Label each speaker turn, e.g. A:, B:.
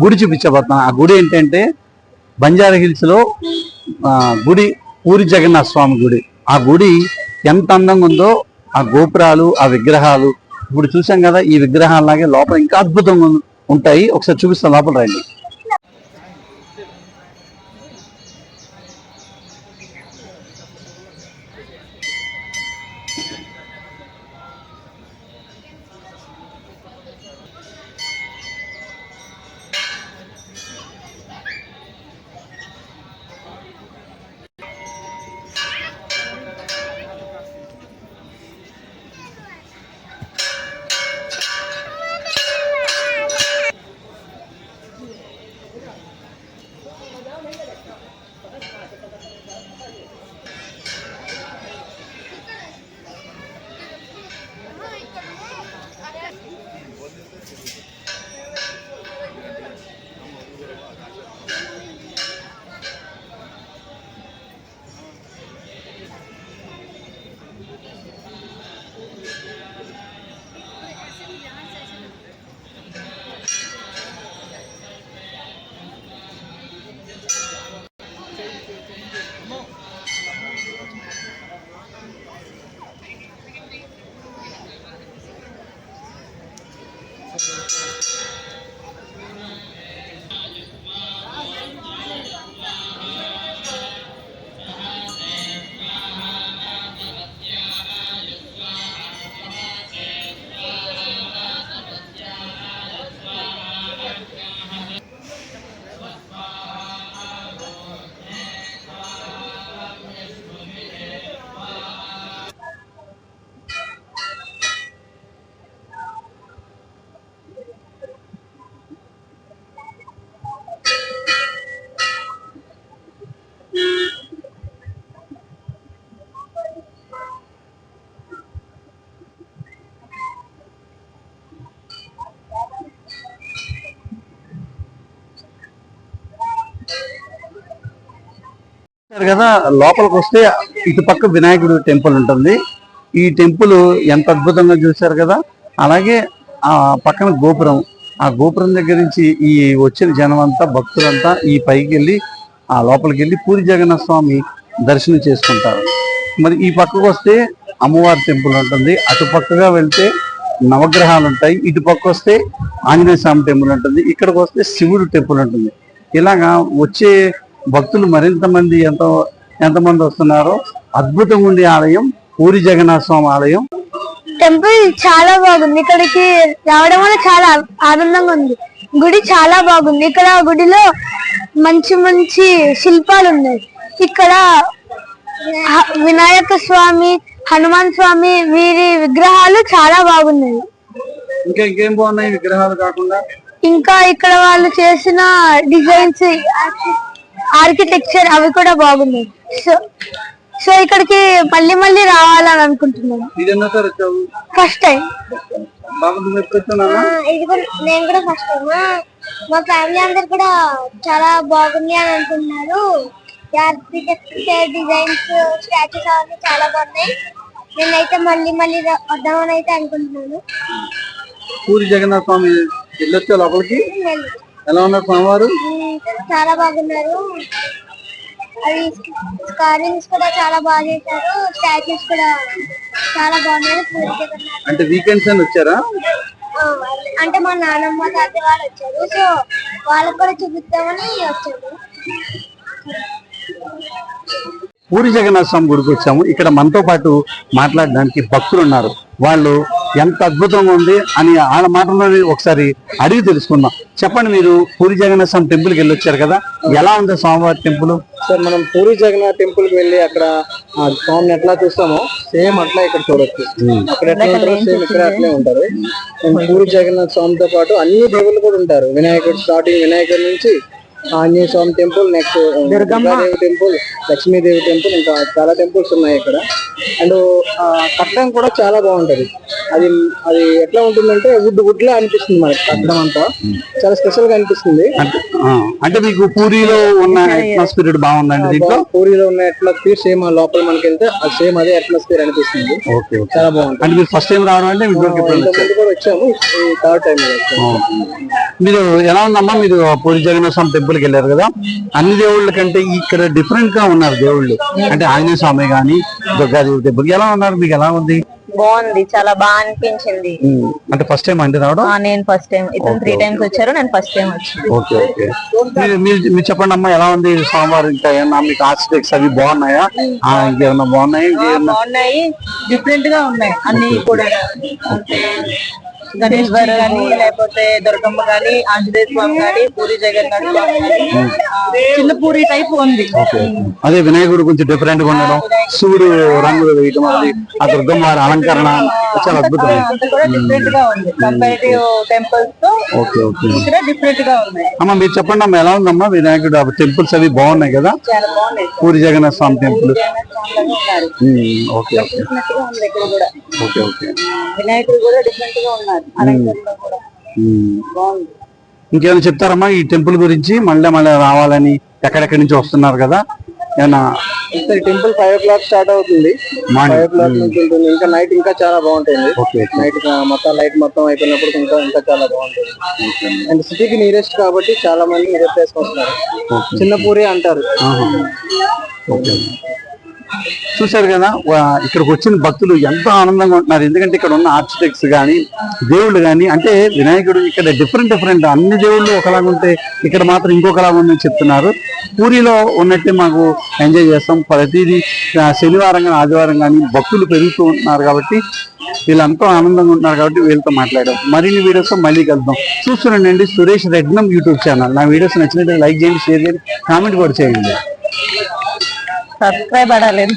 A: గుడి చూపించబోతున్నాను ఆ గుడి ఏంటంటే బంజారా హిల్స్లో గుడి పూరి జగన్నాథ స్వామి గుడి. ఆ గుడి ఎంత అందంగా ఉందో ఆ గోపురాలు ఆ విగ్రహాలు. ఇప్పుడు చూసాం కదా ఈ విగ్రహాలాగే లోపల ఇంకా అద్భుతంగా ఉంటాయి. ఒకసారి చూపిస్తాం లోపల రండి. కదా లోపలికి వస్తే ఇటు పక్క వినాయకుడు టెంపుల్ ఉంటుంది. ఈ టెంపుల్ ఎంత అద్భుతంగా చూశారు కదా అలాగే ఆ పక్కన గోపురం. ఆ గోపురం దగ్గర నుంచి ఈ వచ్చిన జనం అంతా భక్తులంతా ఈ పైకి వెళ్ళి ఆ లోపలికి వెళ్ళి పూరి జగన్నాథ స్వామి దర్శనం చేసుకుంటారు. మరి ఈ పక్కకు వస్తే అమ్మవారి టెంపుల్ ఉంటుంది. అటు పక్కగా వెళ్తే నవగ్రహాలు ఉంటాయి. ఇటు పక్క వస్తే ఆంజనేయ స్వామి టెంపుల్ ఉంటుంది. ఇక్కడికి వస్తే శివుడు టెంపుల్ ఉంటుంది. ఇలాగా వచ్చే భక్తులు మరింత మంది ఎంతో ఎంతమంది వస్తున్నారో? అద్భుతంగా ఉండే ఆలయం. పూరి జగన్నాథ స్వామి ఆలయం.
B: టెంపుల్ చాలా బాగుంది. ఇక్కడికి రావడం వల్ల చాలా ఆనందంగా ఉంది. గుడి చాలా బాగుంది. ఇక్కడ గుడిలో మంచి మంచి శిల్పాలు ఉన్నాయి. ఇక్కడ వినాయక స్వామి హనుమాన్ స్వామి వీరి విగ్రహాలు చాలా బాగున్నాయి.
A: ఇంకా ఇంకేం బాగున్నాయి విగ్రహాలు కాకుండా?
B: ఇంకా ఇక్కడ వాళ్ళు చేసిన డిజైన్స్ ఆర్కిటెక్చర్ అవి కూడా బాగున్నాయి. సో సో ఇక్కడికి మళ్ళీ మళ్ళీ రావాలని అనుకుంటున్నాను. ఫస్ట్ టైం ఇది కూడా నేను కూడా ఫస్ట్ టైం మా ఫ్యామిలీ అందరు కూడా చాలా బాగుంది అని అంటున్నారు ఆర్కిటెక్చర్ డిజైన్స్ స్టాచ్యూస్ అవన్నీ చాలా బాగున్నాయి. నేనైతే మళ్ళీ మళ్ళీ వద్దామని అయితే అనుకుంటున్నాను.
A: పూరి జగన్నాథ స్వామి వెళ్ళొచ్చా లోపలికి? ఎలా ఉన్నారు స్వామివారు
B: చాలా బాగున్నారు. అది కార్వింగ్స్ కూడా చాలా బాగా చేశారు. స్టాచ్యూస్ కూడా చాలా జగన్నాథ్
A: అంటే వీకెండ్స్ అని వచ్చారా?
B: అంటే మా నాన్నమ్మ తాతయ్య వాళ్ళు వచ్చారు. సో వాళ్ళకి కూడా చూపిద్దామని వచ్చాము.
A: పూరి జగన్నాథ స్వామి గుడికి వచ్చాము. ఇక్కడ మనతో పాటు మాట్లాడడానికి భక్తులు ఉన్నారు. వాళ్ళు ఎంత అద్భుతంగా ఉంది అని వాళ్ళ మాటల్లో ఒకసారి అడిగి తెలుసుకుందాం. చెప్పండి మీరు పూరి జగన్నాథ స్వామి టెంపుల్కి వెళ్ళి వచ్చారు కదా ఎలా ఉంది స్వామివారి టెంపుల్?
C: సార్ మనం పూరి జగన్నాథ్ టెంపుల్కి వెళ్ళి అక్కడ ఆ స్వామిని ఎట్లా చూస్తామో సేమ్ అట్లా ఇక్కడ చూడొచ్చు. అక్కడ ఎట్లా ఉంటారో సేమ్ ఇక్కడ అట్లే ఉంటారు. పూరి జగన్నాథ్ స్వామితో పాటు అన్ని దేవుళ్ళు కూడా ఉంటారు. వినాయకుడు స్టార్టింగ్ వినాయకుడి నుంచి Anjaneya Swamy temple next Durgadevi temple Lakshmidevi temple ఇంకా చాలా టెంపుల్స్ ఉన్నాయి ఇక్కడ. అండ్ కట్టడం కూడా చాలా బాగుంటది. అది అది ఎట్లా ఉంటుందంటే వుడ్ వుడ్ లా అనిపిస్తుంది మనకి కట్టడం అంతా. చాలా స్పెషల్గా అనిపిస్తుంది.
A: అంటే మీకు పూరిలో ఉన్న అట్మాస్ఫియర్ బాగుందండి దీంట్లో?
C: పూరిలో ఉన్న అట్మాస్ఫియర్ సేమ్ లోపల మనకి వెళ్తే అది సేమ్ అదే అట్మాస్ఫియర్ అనిపిస్తుంది.
A: ఓకే
C: చాలా బాగుంటుంది.
A: అంటే మీరు ఫస్ట్ టైం రావడం అంటే
C: కూడా వచ్చాము ఈ థర్డ్ టైం
A: మీరు ఎలా ఉందమ్మా? మీరు పూరి జగన్నాథ స్వామి టెంపుల్కి వెళ్ళారు కదా? అన్ని దేవుళ్ళ కంటే ఇక్కడ డిఫరెంట్గా ఉన్నారు దేవుళ్ళు. అంటే ఆంజనేయ స్వామి గాని దుర్గాదేవి టెంపుల్ ఎలా ఉన్నారు? మీకు ఎలా ఉంది?
D: బాగుంది. చాలా బాగా అనిపించింది.
A: అంటే ఫస్ట్ టైం అండి రావడం?
D: నేను ఫస్ట్ టైం ఇతను త్రీ టైమ్స్ వచ్చారు నేను ఫస్ట్ టైం వచ్చాను.
A: Okay okay. మీరు మీరు చెప్పండి అమ్మా ఎలా ఉంది సోమవారం ఇంకా ఏమన్నా మీకు ఆస్పెక్ట్స్ అవి బాగున్నాయా? ఆ, ఇంకేమన్నా బాగున్నాయా?
D: బాగున్నాయి. డిఫరెంట్గా ఉన్నాయి. అన్ని కూడా. గణేష్ కానీ లేకపోతే దుర్గమ్మ కానీ ఆంజనేయ స్వామి కానీ పూరి జగన్నాథ్ స్వామి కానీ చిన్న పూరి టైప్ ఉంది.
A: అదే వినాయకుడు కొంచెం డిఫరెంట్గా ఉండడం శివుడు రంగులు వేయటం అది ఆ దుర్గమ్మ వారి అలంకరణ చాలా అద్భుతం.
D: డిఫరెంట్గా ఉంది. కంపారిటివ్ టెంపుల్స్తో
A: ఓకే ఓకే.
D: ఇక్కడ డిఫరెంట్గా ఉన్నాయి.
A: అమ్మ మీరు చెప్పండి అమ్మ ఎలా ఉందమ్మా వినాయకుడు టెంపుల్స్ అవి బాగున్నాయి కదా?
D: చాలా బాగున్నాయి.
A: Puri Jagannatha Swamy temple okay okay. Okay okay.
D: వినాయకుడు కూడా డిఫరెంట్గా ఉన్నారు. కూడా. బాగుంది.
A: ఇంకేమైనా చెప్తారమ్మా? ఈ టెంపుల్ గురించి మళ్ళీ మళ్ళీ రావాలని ఎక్కడెక్కడి నుంచి వస్తున్నారు కదా? ఏమన్నా?
C: ఇక్కడ temple five o'clock start అవుతుంది. ఫైవ్ ఓ క్లాక్ నుంచి ఉంటుంది ఇంకా నైట్ ఇంకా చాలా బాగుంటుంది. నైట్ మొత్తం లైట్ మొత్తం అయిపోయినప్పుడు ఇంకా ఇంకా చాలా బాగుంటుంది. అండ్ సిటీకి నియరెస్ట్ కాబట్టి చాలా మంది ఇదే ప్లేస్ వస్తున్నారు చిన్న పూరి అంటారు
A: చూశారు కదా ఇక్కడికి వచ్చిన భక్తులు ఎంతో ఆనందంగా ఉంటున్నారు. ఎందుకంటే ఇక్కడ ఉన్న ఆర్కిటెక్ట్స్ కానీ దేవుళ్ళు కానీ అంటే వినాయకుడు ఇక్కడ డిఫరెంట్ డిఫరెంట్ అన్ని దేవుళ్ళు ఒకలాగా ఉంటే ఇక్కడ మాత్రం ఇంకొకలాగా ఉందని చెప్తున్నారు. పూరిలో ఉన్నట్టే మాకు ఎంజాయ్ చేస్తాం. ప్రతిదీ శనివారం కానీ ఆదివారం కానీ భక్తులు పెరుగుతూ ఉంటున్నారు కాబట్టి వీళ్ళంతా ఆనందంగా ఉంటున్నారు కాబట్టి వీళ్ళతో మాట్లాడాం మరిన్ని వీడియోస్తో మళ్ళీ కలుద్దాం. చూస్తున్నాండి సురేష్ రెడ్నం యూట్యూబ్ ఛానల్. నా వీడియోస్ నచ్చినట్లయితే లైక్ చేయండి షేర్ చేయండి కామెంట్ కూడా చేయండి.
D: సబ్స్క్రైబ్ అడలేదు